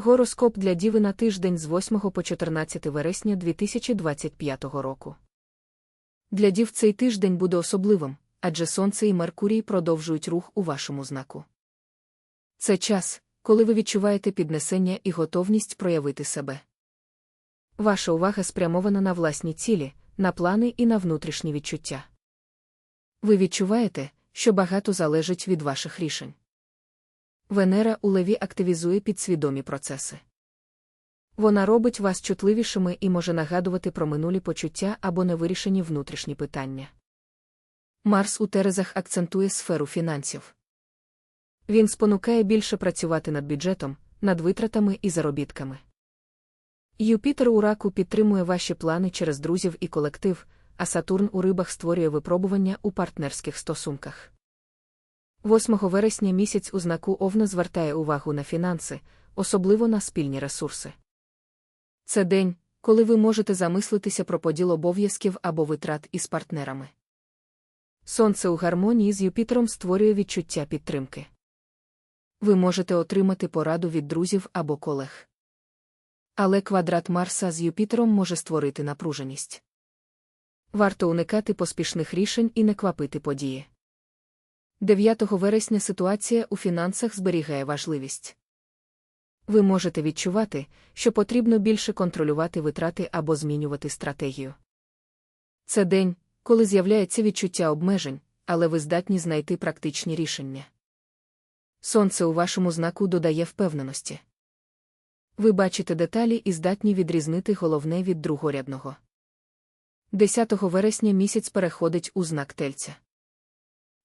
Гороскоп для Діви на тиждень з 8 по 14 вересня 2025 року. Для Дів цей тиждень буде особливим, адже Сонце і Меркурій продовжують рух у вашому знаку. Це час, коли ви відчуваєте піднесення і готовність проявити себе. Ваша увага спрямована на власні цілі, на плани і на внутрішні відчуття. Ви відчуваєте, що багато залежить від ваших рішень. Венера у леві активізує підсвідомі процеси. Вона робить вас чутливішими і може нагадувати про минулі почуття або невирішені внутрішні питання. Марс у Терезах акцентує сферу фінансів. Він спонукає більше працювати над бюджетом, над витратами і заробітками. Юпітер у раку підтримує ваші плани через друзів і колектив, а Сатурн у рибах створює випробування у партнерських стосунках. 8 вересня місяць у знаку Овна звертає увагу на фінанси, особливо на спільні ресурси. Це день, коли ви можете замислитися про поділ обов'язків або витрат із партнерами. Сонце у гармонії з Юпітером створює відчуття підтримки. Ви можете отримати пораду від друзів або колег. Але квадрат Марса з Юпітером може створити напруженість. Варто уникати поспішних рішень і не квапити події. 9 вересня ситуація у фінансах зберігає важливість. Ви можете відчувати, що потрібно більше контролювати витрати або змінювати стратегію. Це день, коли з'являється відчуття обмежень, але ви здатні знайти практичні рішення. Сонце у вашому знаку додає впевненості. Ви бачите деталі і здатні відрізнити головне від другорядного. 10 вересня місяць переходить у знак тельця.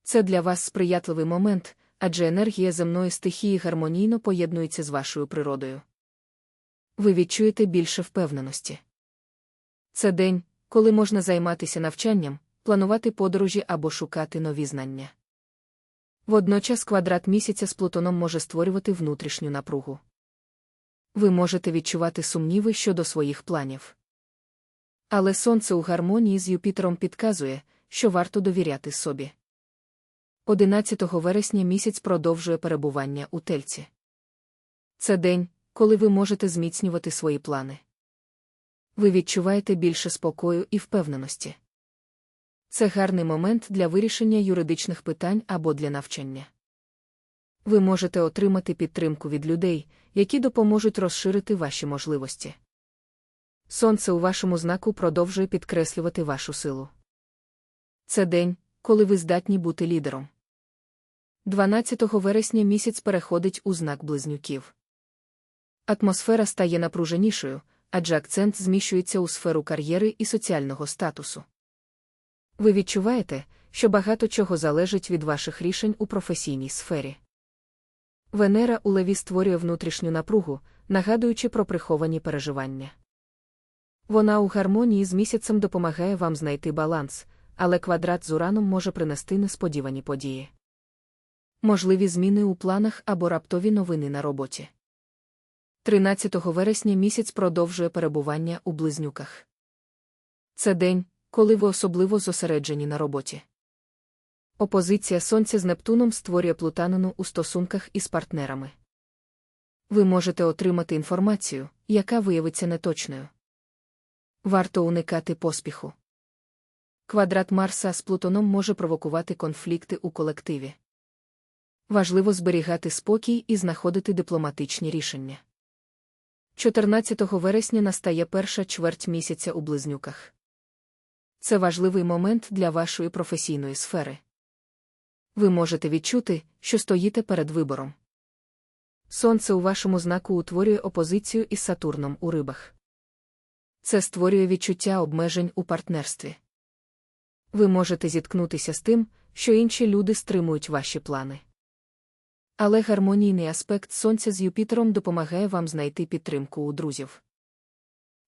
Це для вас сприятливий момент, адже енергія земної стихії гармонійно поєднується з вашою природою. Ви відчуєте більше впевненості. Це день, коли можна займатися навчанням, планувати подорожі або шукати нові знання. Водночас квадрат місяця з Плутоном може створювати внутрішню напругу. Ви можете відчувати сумніви щодо своїх планів. Але сонце у гармонії з Юпітером підказує, що варто довіряти собі. 11 вересня місяць продовжує перебування у тельці. Це день, коли ви можете зміцнювати свої плани. Ви відчуваєте більше спокою і впевненості. Це гарний момент для вирішення юридичних питань або для навчання. Ви можете отримати підтримку від людей, які допоможуть розширити ваші можливості. Сонце у вашому знаку продовжує підкреслювати вашу силу. Це день, коли ви здатні бути лідером. 12 вересня місяць переходить у знак близнюків. Атмосфера стає напруженішою, адже акцент зміщується у сферу кар'єри і соціального статусу. Ви відчуваєте, що багато чого залежить від ваших рішень у професійній сфері. Венера у леві створює внутрішню напругу, нагадуючи про приховані переживання. Вона у гармонії з місяцем допомагає вам знайти баланс, але квадрат з ураном може принести несподівані події. Можливі зміни у планах або раптові новини на роботі. 13 вересня місяць продовжує перебування у близнюках. Це день, коли ви особливо зосереджені на роботі. Опозиція Сонця з Нептуном створює плутанину у стосунках із партнерами. Ви можете отримати інформацію, яка виявиться неточною. Варто уникати поспіху. Квадрат Марса з Плутоном може провокувати конфлікти у колективі. Важливо зберігати спокій і знаходити дипломатичні рішення. 14 вересня настає перша чверть місяця у близнюках. Це важливий момент для вашої професійної сфери. Ви можете відчути, що стоїте перед вибором. Сонце у вашому знаку утворює опозицію із Сатурном у рибах. Це створює відчуття обмежень у партнерстві. Ви можете зіткнутися з тим, що інші люди стримують ваші плани. Але гармонійний аспект Сонця з Юпітером допомагає вам знайти підтримку у друзів.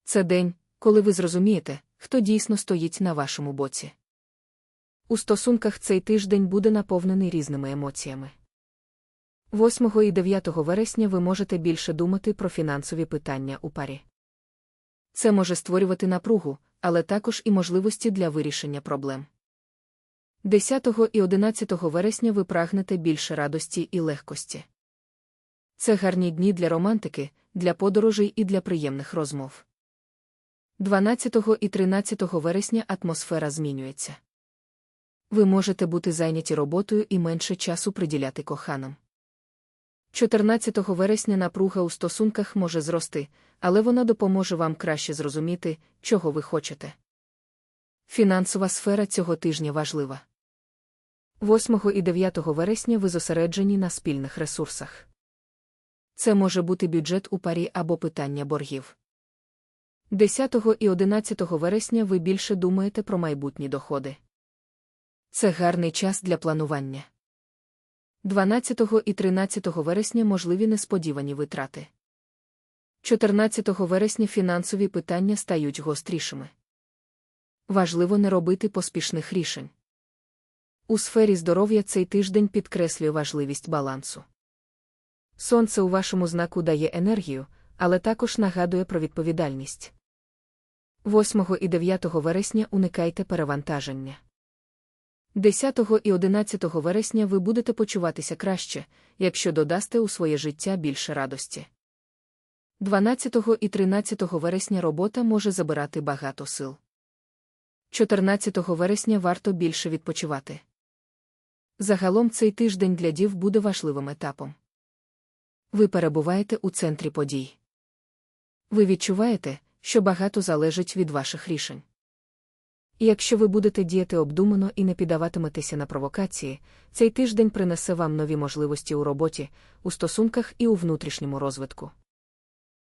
Це день, коли ви зрозумієте, хто дійсно стоїть на вашому боці. У стосунках цей тиждень буде наповнений різними емоціями. 8 і 9 вересня ви можете більше думати про фінансові питання у парі. Це може створювати напругу, але також і можливості для вирішення проблем. 10 і 11 вересня ви прагнете більше радості і легкості. Це гарні дні для романтики, для подорожей і для приємних розмов. 12 і 13 вересня атмосфера змінюється. Ви можете бути зайняті роботою і менше часу приділяти коханим. 14 вересня напруга у стосунках може зрости, але вона допоможе вам краще зрозуміти, чого ви хочете. Фінансова сфера цього тижня важлива. 8 і 9 вересня ви зосереджені на спільних ресурсах. Це може бути бюджет у парі або питання боргів. 10 і 11 вересня ви більше думаєте про майбутні доходи. Це гарний час для планування. 12 і 13 вересня можливі несподівані витрати. 14 вересня фінансові питання стають гострішими. Важливо не робити поспішних рішень. У сфері здоров'я цей тиждень підкреслює важливість балансу. Сонце у вашому знаку дає енергію, але також нагадує про відповідальність. 8 і 9 вересня уникайте перевантаження. 10 і 11 вересня ви будете почуватися краще, якщо додасте у своє життя більше радості. 12 і 13 вересня робота може забирати багато сил. 14 вересня варто більше відпочивати. Загалом цей тиждень для дів буде важливим етапом. Ви перебуваєте у центрі подій. Ви відчуваєте, що багато залежить від ваших рішень. І якщо ви будете діяти обдумано і не піддаватиметеся на провокації, цей тиждень принесе вам нові можливості у роботі, у стосунках і у внутрішньому розвитку.